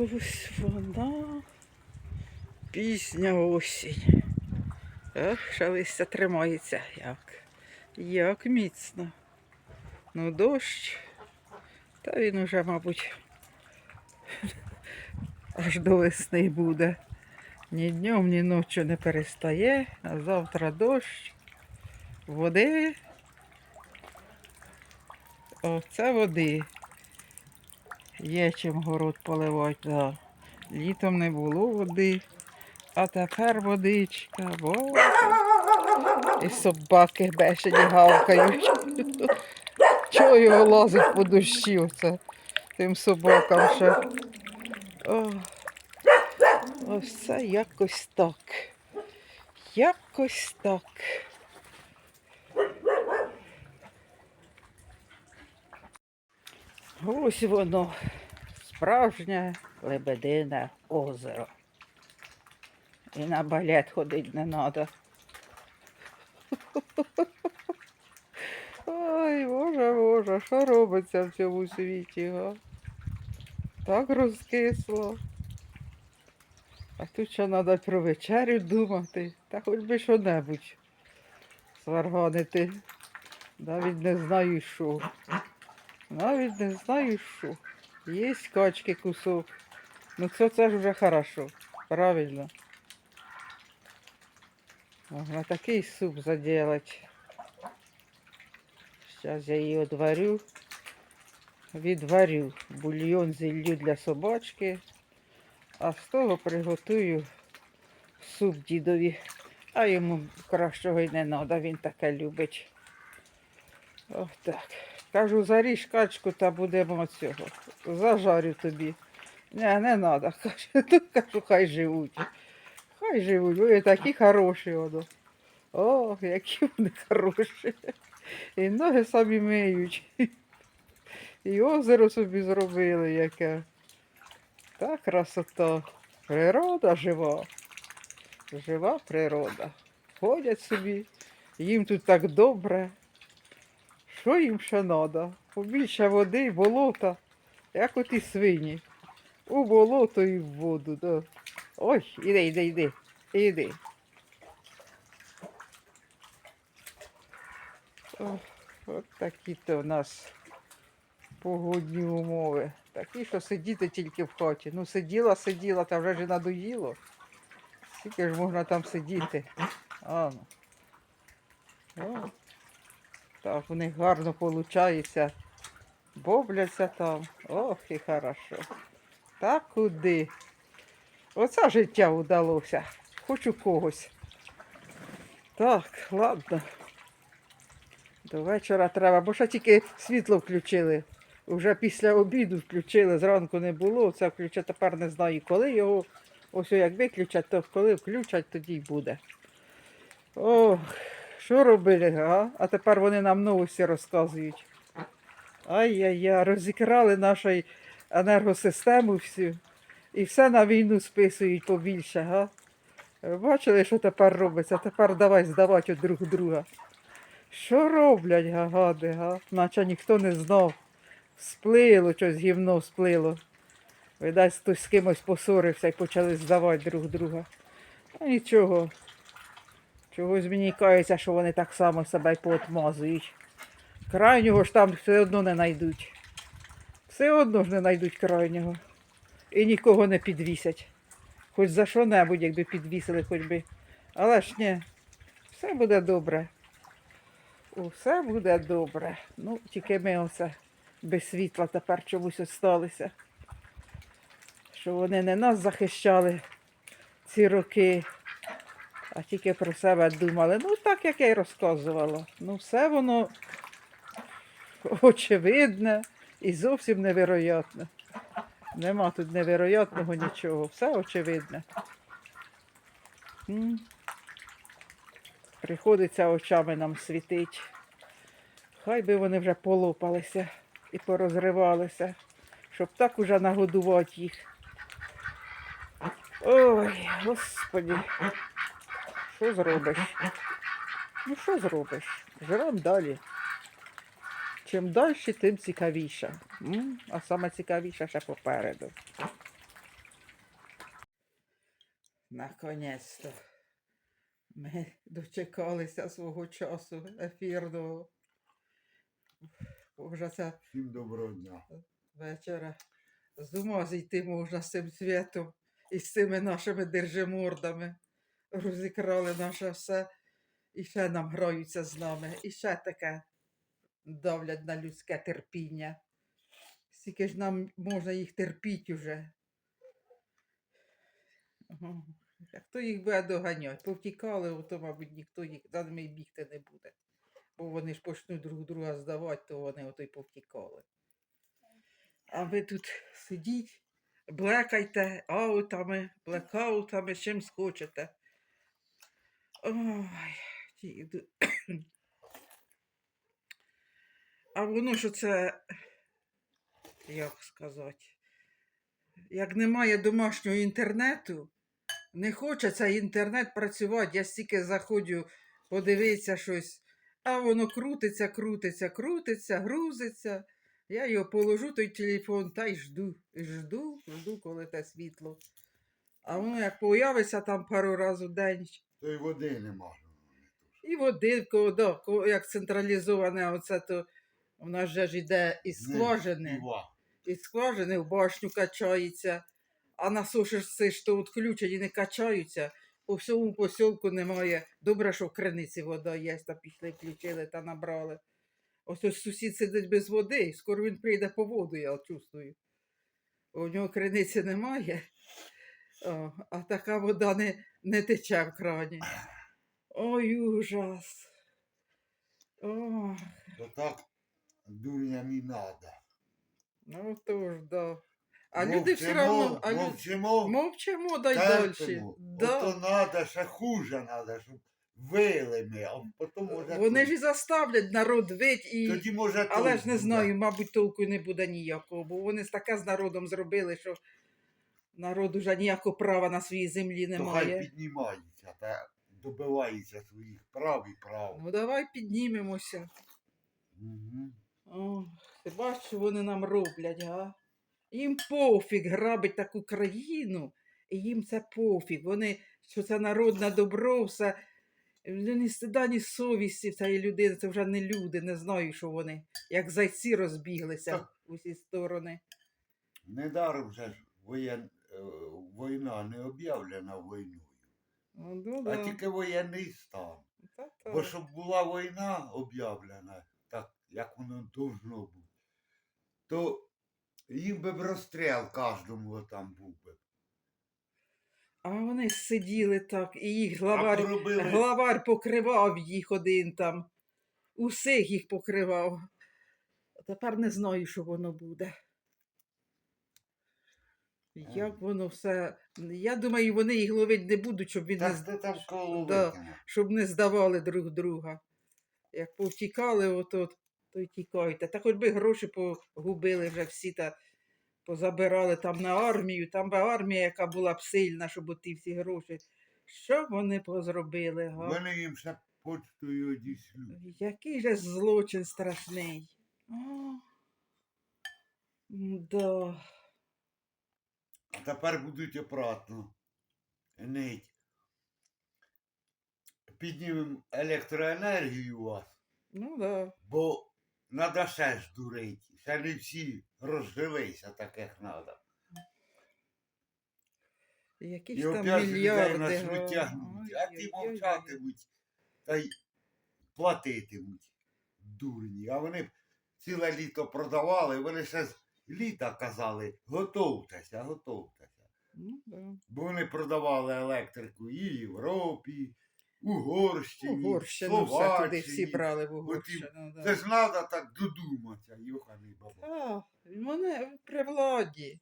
Ось вона. Пізня осінь. Ах, ще листя тримається. Як? Як міцно. Ну, дощ. Та він уже, мабуть, аж до весни буде. Ні днем, ні ночі не перестає, а завтра дощ, води. Оце води. Є чим город поливати, да. Літом не було води, а тепер водичка, бо і собаки бешені гавкають. Чого його лазить по дощі оце тим собакам ще. О, ось це якось так. Якось так. Ось воно, справжнє лебедине озеро. І на балет ходити не треба. Ой, боже, боже, що робиться в цьому світі, га? Так розкисло. А тут ще треба про вечерю думати. Та хоч би що-небудь сварганити. Навіть не знаю що. Навіть не знаю що. Є качки кусок. Ну це, це ж вже хорошо. Правильно. Можна такий суп заделать. Зараз я її одварю. Відварю бульйон зіллю для собачки. А з того приготую суп дідові. А йому кращого й не треба, він таке любить. Ось так. Кажу, заріж качку та будемо цього. Зажарю тобі. Не, не треба. Каже, ну, кажу, хай живуть. Хай живуть, ви такі хороші воно. Ох, які вони хороші. І ноги самі миють. І озеро собі зробили яке. Та красота. Природа жива. Жива природа. Ходять собі, їм тут так добре. Що їм ще треба? Побільше води, болота, як оті свині. У болото і в воду. Да. Ой, іди, іди, іди, іди. Ох, от такі то в нас погодні умови. Такі, що сидіти тільки в хаті. Ну, сиділа, сиділа, та вже ж надоїло. Скільки ж можна там сидіти? А, ну. О, так, в них гарно виходить. Бобляться там. Ох, і хорошо. Та куди? Оце життя вдалося. Хочу когось. Так, ладно. До вечора треба, бо ще тільки світло включили. Вже після обіду включили, зранку не було. Це включать тепер не знаю коли його. Ось як виключать, то коли включать, тоді й буде. Ох, що робили, а? А тепер вони нам новості розказують. Ай-яй-яй, розікрали нашу енергосистему всю. І все на війну списують побільше, га? Бачили, що тепер робиться? Тепер давай здавати друг друга. Що роблять, га, гади, га? Наче ніхто не знав. Сплило, щось гівно сплило. Видать, хтось з кимось посорився і почали здавати друг друга. А нічого. Чогось мені кається, що вони так само себе поотмазують. Крайнього ж там все одно не знайдуть. Все одно ж не знайдуть крайнього. І нікого не підвісять. Хоч за що-небудь, якби підвісили, хоч би. Але ж ні, все буде добре. Усе буде добре. Ну, тільки ми оце без світла тепер чомусь осталися. Що вони не нас захищали ці роки, а тільки про себе думали. Ну, так як я й розказувала. Ну, все воно очевидне і зовсім невероятне. Нема тут невероятного нічого. Все очевидне. Приходиться очами нам світить. Хай би вони вже полопалися і порозривалися, щоб так уже нагодувати їх. Ой, господі, що зробиш? Ну що зробиш? Живемо далі. Чим далі, тим цікавіше. М? А саме цікавіше ще попереду. Наконець-то. Ми дочекалися свого часу ефірного. Бо Вже це Всім доброго дня. вечора. З ума зійти можна з цим світом і з цими нашими держимордами. Розікрали наше все. І ще нам граються з нами. І ще таке давлять на людське терпіння. Скільки ж нам можна їх терпіти. Ага. Хто їх буде доганяти? Повтікали, то, мабуть, ніхто їх за ними бігти не буде. Бо вони ж почнуть друг друга здавати, то вони ото й повтікали. А ви тут сидіть, блекайте аутами, блекаутами, чим схочете. Ой, ті ду- А воно що це, як сказати, як немає домашнього інтернету, не хоче цей інтернет працювати. Я стільки заходжу подивитися щось, а воно крутиться, крутиться, крутиться, грузиться. Я його положу, той телефон, та й жду, жду, жду, коли те світло. А воно як появиться там пару разів в день, То й води нема. і води, ко- да, ко- як централізоване, оце то у нас же ж іде із скважини. Ува. Із скважини в башню качається, а насушишся, що відключені не качаються. По всьому посілку немає. Добре, що в криниці вода є, та пішли, включили та набрали. Ось ось сусід сидить без води, скоро він прийде по воду, я чувствую. У нього криниці немає, О, а така вода не, не тече в крані. Ой, ужас. О, То так дурня не надо. ну то ж, да. А Мовчимо, люди все одно. А. Мовчимо, Мовчимо дай далі. Да. Ото надо, ще хуже надо, щоб вили ми, а потім може... Вони ж і заставлять народ вить і. Тоді може Але ж не знаю, мабуть, толку не буде ніякого, бо вони таке з народом зробили, що народ уже ніякого права на своїй землі То хай немає. піднімаються та добиваються своїх прав і прав. Ну давай піднімемося. Угу. О, ти бачиш, що вони нам роблять, га? Їм пофіг грабить таку країну, і їм це пофіг. Вони, що це народне добро, все. Вони Ні стида, ні совісті в цієї людини, це вже не люди, не знаю, що вони, як зайці розбіглися Так. усі сторони. Недаром же ж воєн... е, війна не об'явлена війною, Ну, ну, а да. тільки воєнний стан. Та, та. Бо щоб була війна об'явлена, так як воно должно бути, то їм би б розстріл кожному там був би. А вони сиділи так, і їх главар, поробили, главар покривав їх один там. Усіх їх покривав. А тепер не знаю, що воно буде. Як воно все. Я думаю, вони їх ловити не будуть, щоб він не, так з- ти там коло да. викине. щоб не здавали друг друга. Як повтікали, ото, то й тікайте. Та хоч би гроші погубили вже всі та позабирали там на армію, там би армія, яка була б сильна, щоб ті всі гроші. Що вони позробили? Га? Вони їм ще почтою одіслють. Який же злочин страшний. О, да. А тепер будуть обратно. Нить. Піднімемо електроенергію у вас, Ну да. бо треба ще ж дурить. Ще не всі розжилися, так як треба. Які І там опять людей мільярди. га. тягнуть, а Ой-ой-ой. мовчатимуть та й платитимуть. Дурні. А вони б ціле літо продавали, вони ще з літа казали, готовтеся, готовтеся. Ну, да. Бо вони продавали електрику і Європі, Угорщині, Угорщину все туди всі брали в Угорщину. Це Да. ж треба так додуматися, йоханий баба. А, вони при владі.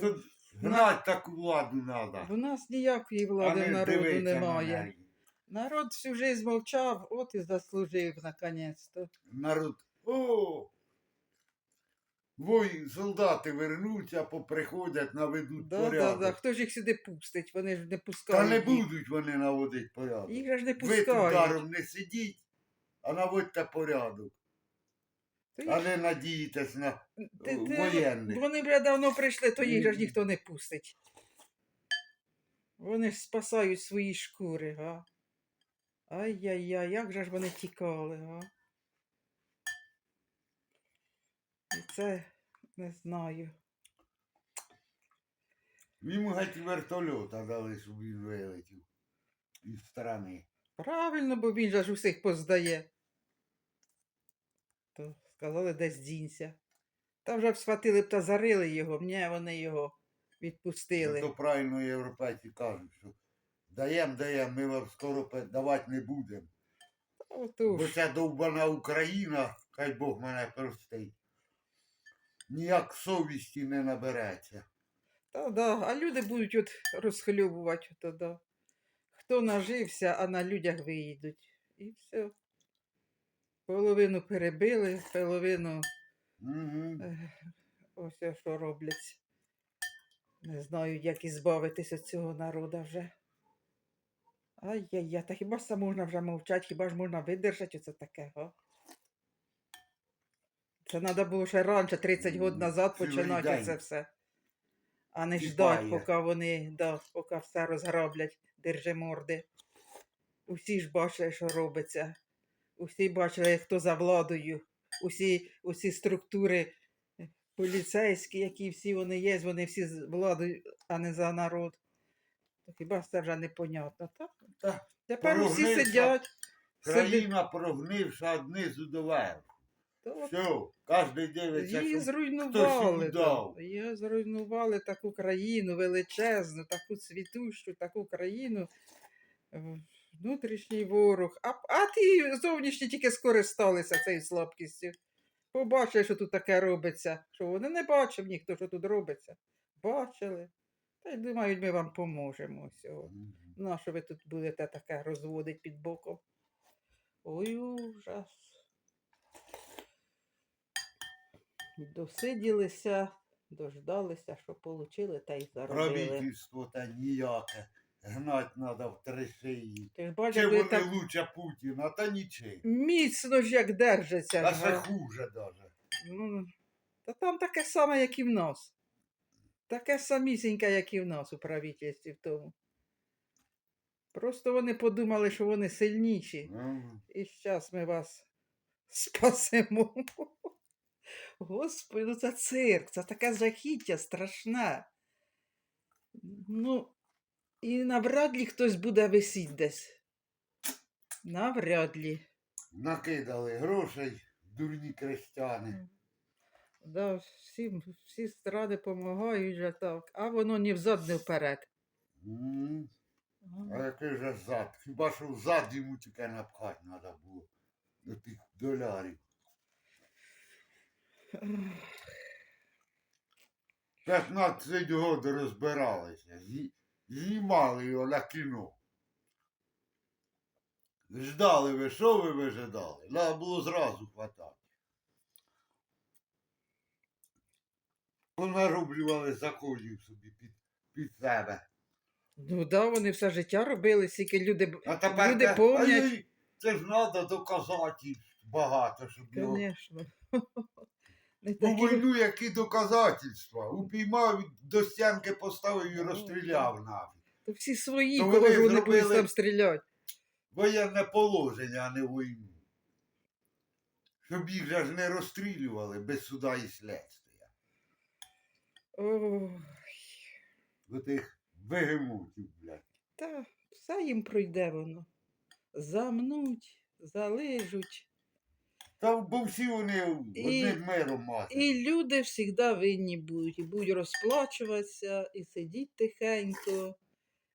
Тут гнать таку владу треба. У нас ніякої влади в народу немає. Народ всю жизнь мовчав, от і заслужив наконець-то. Народ. О! Вой, солдати вернуться, поприходять, наведуть Да, да, порядок. да. Хто ж їх сюди пустить? Вони ж не Та пускають. не їх. будуть вони наводити порядок. Їх же ж не Ви тут пускають. даром не сидіть, а наводьте порядок. То А не надійтесь на ти- ти- воєнних. Вони вже давно прийшли, то їх же ж ніхто не пустить. Вони ж спасають свої шкури, га? Ай-яй-яй, як же ж вони тікали, га? І це не знаю. Йому геть вертольота дали, щоб він вилетів із сторони. Правильно, бо він же ж усіх поздає. То сказали, десь дінься. Та вже б схватили б та зарили його, ні, вони його відпустили. То правильно європейці кажуть, що даєм, даєм, ми вам скоро давати не будемо. Бо ця довбана Україна, хай Бог мене простить, ніяк совісті не набереться. Та да, а люди будуть от розхльобувати то да. Хто нажився, а на людях виїдуть. І все. Половину перебили, половину Угу. ось що роблять. Не знаю, як ізбавитись від цього народу вже. Ай-яй-яй, та хіба ж це можна вже мовчати, хіба ж можна видержати оце таке, га? Це треба було ще раніше, 30 років назад цілий починати день. це все. А не Кипає. ждать, поки вони, да, поки все розграблять, держи морди. Усі ж бачили, що робиться. Усі бачили, хто за владою. Усі, усі структури е, поліцейські, які всі вони є, вони всі з владою, а не за народ. То хіба це вже непонятно, так? Та Тепер усі сидять. країна прогнивша однизу до верху. Та Все, кожен дивиться, Її зруйнували. Її зруйнували таку країну величезну, таку цвітущу, таку країну. е, Внутрішній ворог. А, а ті зовнішні тільки скористалися цією слабкістю. Побачили, що тут таке робиться. Що вони не бачив ніхто, що тут робиться. Бачили. Та й думають, ми вам поможемо всього. Мгм. Ну, що ви тут будете таке розводити під боком? Ой, ужас. Досиділися, дождалися, що получили, та й заробили. Правительство та ніяке. Гнать треба в три шиї. Ти ж Чи бачиш, вони так лучше Путіна, та нічим. міцно ж як держаться. А ще га. хуже даже. Ну, та там таке саме, як і в нас. Таке самісіньке, як і в нас у правительстві в тому. Просто вони подумали, що вони сильніші. Мгм. І зараз ми вас спасемо. Господи, ну це цирк, це таке жахіття страшне. Ну, і навряд ли хтось буде висіти десь. Навряд ли. Накидали грошей, дурні крестьяни. Да, всі, всі страни допомагають же так, а воно ні взад, ні вперед. М. А який же зад? Хіба що взад йому тільки напхати треба було до тих долярів. 15 років розбиралися, знімали його на кіно. Ждали ви, що ви вижидали? Треба було зразу хватати. Понароблювали законів собі під, під себе. Ну да, вони все життя робили, скільки люди, А тепер люди те- помнять. Це ж треба доказати багато, щоб його. Війну які доказательства. Упіймав, до стінки поставив і Ну, розстріляв навіть. То всі свої, То кого вони ж вони будуть там стріляти. Воєнне положення, а не війну. Щоб їх же ж не розстрілювали без суда і слідства. До тих бегемотів, блядь. та все їм пройде воно. Замнуть, залижуть. Та бо всі вони одним миром мати. І люди завжди винні будуть. І будуть розплачуватися, і сидіть тихенько.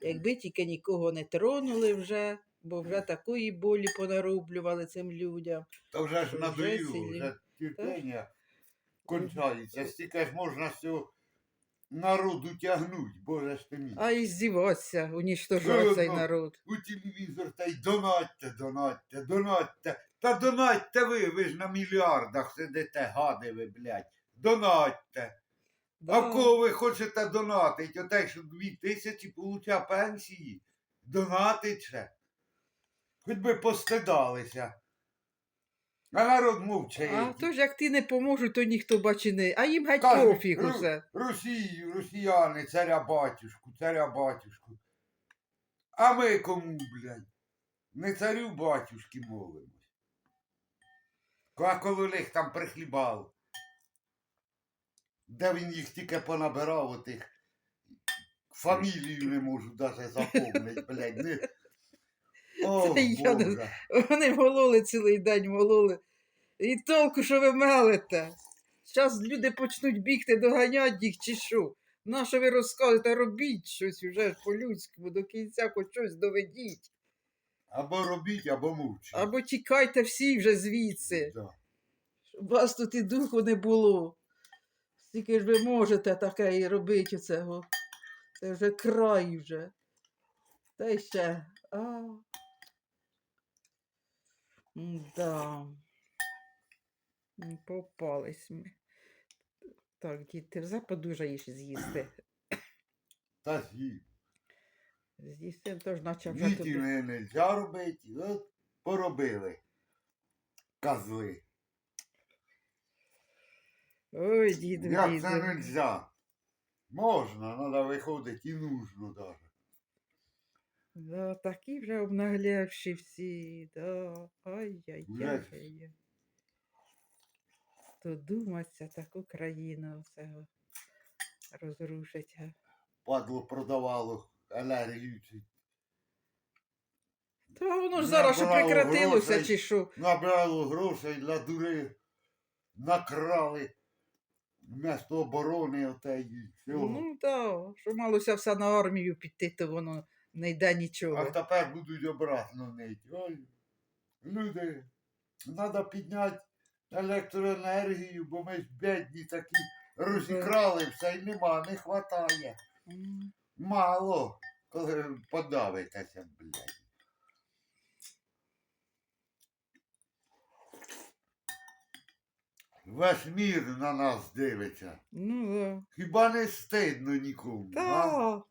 Якби тільки нікого не тронули вже, бо вже такої болі понароблювали цим людям. Та вже ж Вже надоїло, сильні. вже терпіння кончається. Стільки ж можна з цього народу тягнуть, боже ж ти мій. А і здіватися, уніштожати цей народ. У телевізор та й донатьте, донатьте, донатьте. Та донатьте ви, ви ж на мільярдах сидите, гади ви, блядь. Донатьте. А в кого ви хочете донатить? Отей, що дві тисячі получа пенсії. Донатить ще. Хоч би постидалися. А народ мовчить. А то ж як ти не поможуть, то ніхто бачи не. А їм геть Кажуть, пофіг «Ру- усе. Росію, росіяни, царя батюшку, царя батюшку. А ми кому, блядь? Не царю батюшки молимось. А коли їх там прихлібав, де він їх тільки понабирав отих. Фамілію не можу навіть запомнити, блядь. Не... О, Це я. Вони мололи цілий день, мололи. І толку, що ви мелите. Зараз люди почнуть бігти, доганять їх чи що. На що ви розказуєте, робіть щось уже по-людському, до кінця хоч щось доведіть. Або робіть, або мовчіть. Або тікайте всі вже звідси. Да. Щоб вас тут і духу не було. Скільки ж ви можете таке і робити оцього. Це вже край вже. Та й ще. А. Да. Попались ми. Так, діти, вже подужаєш з'їсти. Та з'їв. З'їсти, то ж наче вже Віті тобі. не нельзя робити, от поробили. Козли. Ой, діду, Як це нельзя? Можна, треба виходити і нужно даже. Да, такі вже обнаглявші всі, да. Ай-яй-яй. То думаться таку країну оцього розрушить. Падло продавало алергію. ці. Та воно ж зараз що прекратилося, грошей. чи що. Набрало грошей для дури, накрали. Вместо оборони отеї. всього. Ну так, що малося все на армію піти, то воно не йде нічого. А тепер будуть обратно нить. Ой, люди, треба підняти електроенергію, бо ми ж бідні такі розікрали все і нема, не. М. Мало, коли подавитеся, блядь. Весь мір на нас дивиться. Ну да. Хіба не стидно нікому? а? Та.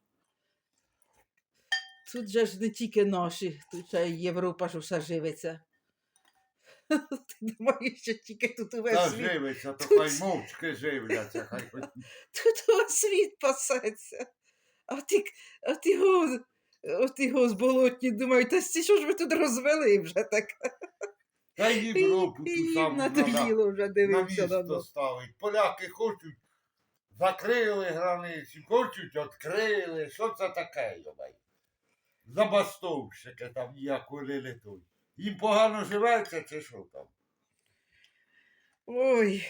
Тут же ж не тільки наші, тут ще й Європа, що все живиться. Ти думаєш, що тільки тут Та увесь світ, живиться, то хай мовчки живляться, хай хоч тут увесь світ пасеться. А ти, а ти го, а ти го з болотні думають, та сі, що ж ви тут розвели вже так? Та й Європу ту І саму надо надоїло вже на дивитися на місто нас. ставить. Поляки хочуть, закрили границі, хочуть, відкрили. Що це таке, йобай? Забастовщики там ніякого не летуть. Їм погано живеться чи що там? Ой,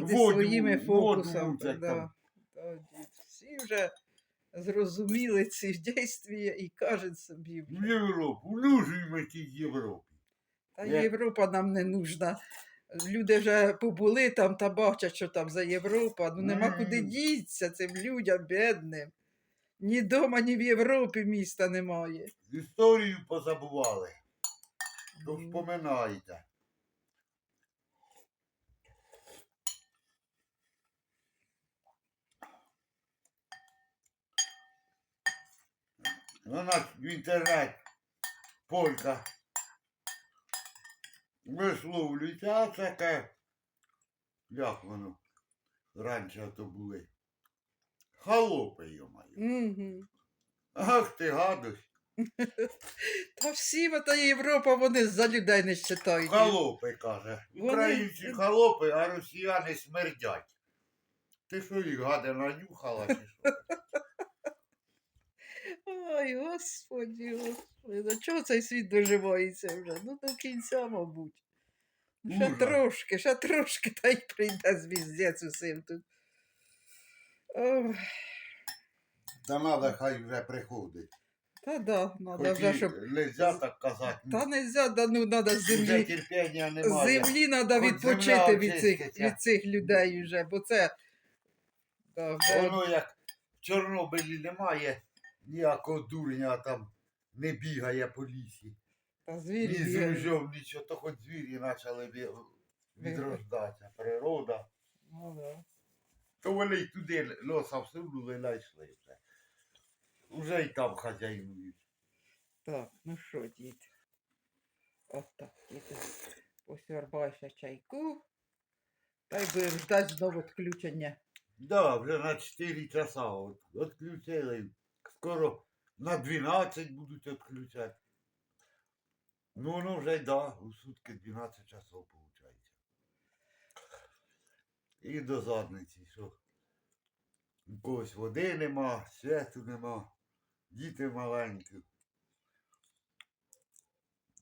Воду- своїми воду фокусами. мутять Да. там. Всі вже зрозуміли ці дійствія і кажуть собі. В. Європу, нужні тій Європі. Та Як- Європа нам не нужна. Люди вже побули там та бачать, що там за Європа. Ну нема куди М. дітися цим людям бідним. Ні дома, ні в Європі міста немає. Історію позабували, то Ну, вспоминайте. Вона ж в інтернет полька висловлюється, а це як воно раніше то були. Халопи, йомаю. Мгм. Ах ти гадость. Та всі та Європа, вони за людей не считають. Холопи, каже. Вони- Українці холопи, а росіяни смердять. Ти що їх гаде нанюхала чи що? Ой, господі, господи, до чого цей світ доживається вже? Ну до кінця, мабуть. Ну, Ще Ужас. трошки, ще трошки, та й прийде звіздець усім тут. Та надо хай вже приходить. та да, надо вже, щоб. нельзя так казати. Та нельзя, да, ну з Вже землі. терпіння З немає. землі треба відпочити земля від цих, очиститься. від цих людей вже, бо це. Да, вже Воно як в Чорнобилі немає ніякого дурня там не бігає по лісі. та Ні з бігають. ружьом, нічого, то хоч звірі почали ві- відрождатися. Природа. Ну, да. То вони й туди лоса всунули, знайшли вже. Уже й там хазяйнують. Так, ну що, дід? От так, дід. Посьорбай ще чайку. Та й будемо ждати знову відключення. Да, вже на 4 часа от, відключили. Скоро на 12 будуть відключати. Ну, воно вже й да, у сутки 12 часов виходить. І до задниці, що у когось води нема, світу нема, діти маленькі.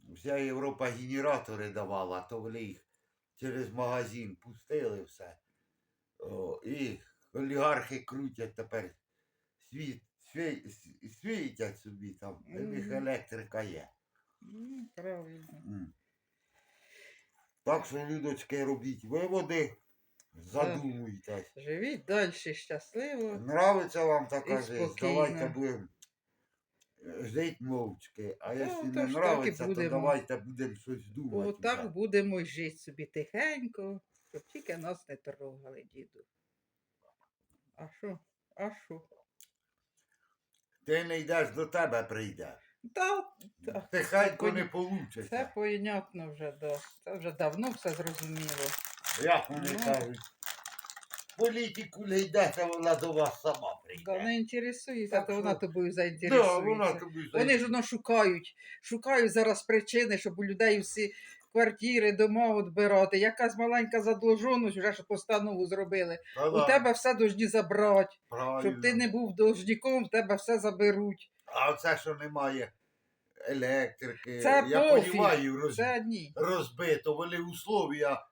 Вся Європа генератори давала, то вони їх через магазин пустили все. О, і олігархи крутять тепер світ, сві, світять собі там, у них електрика є. Ну, правильно. Так що, людочки, робіть виводи, задумуйтесь. Живіть далі щасливо. Нравиться вам І така жизнь, спокійно. давайте будемо жити мовчки. А Та, якщо то не ж так і нравиться, то будемо. давайте будемо щось думати. Отак вже. будемо й жити собі тихенько, щоб тільки нас не трогали, діду. А що? А що? Ти не йдеш, до тебе прийде. Та, та, Тихенько не Це понятно вже, да. Це вже давно все зрозуміло. Як вони Ну. кажуть. Політику не йдете, вона до вас сама прийде. Да, не інтересується, Так то що- вона тобою Да, вона тобі Вони ж воно шукають, шукають зараз причини, щоб у людей всі квартири, дома відбирати. Якась маленька задолженість, вже ж постанову зробили. Та У тебе все должні забрати. Щоб ти не був должником, в тебе все заберуть. А оце, що немає електрики, Це я пофіг. розумію, роз... Це ні. розбито, вони условия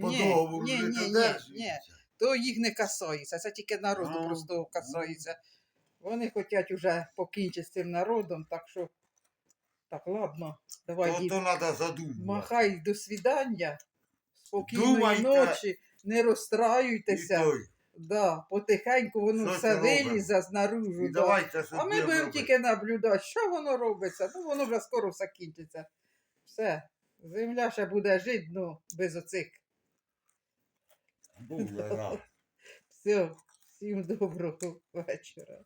по Ні, договору ні, не ні, ні, ні. То їх не касається, це тільки народу Ну, простого касається. Вони хочуть уже покінчити з цим народом, так що. Так, ладно, давай, То, то треба задумувати. махай до свідання. Спокійної Думайте. ночі, не розстраюйтеся. Да, потихеньку воно Що все вилізе. І Да. давайте, А ми будемо робити. тільки наблюдати, що воно робиться. Ну, воно вже скоро все кінчиться. Все. Земля ще буде жити, ну, без оцих. Буде, да. Все, всім доброго вечора.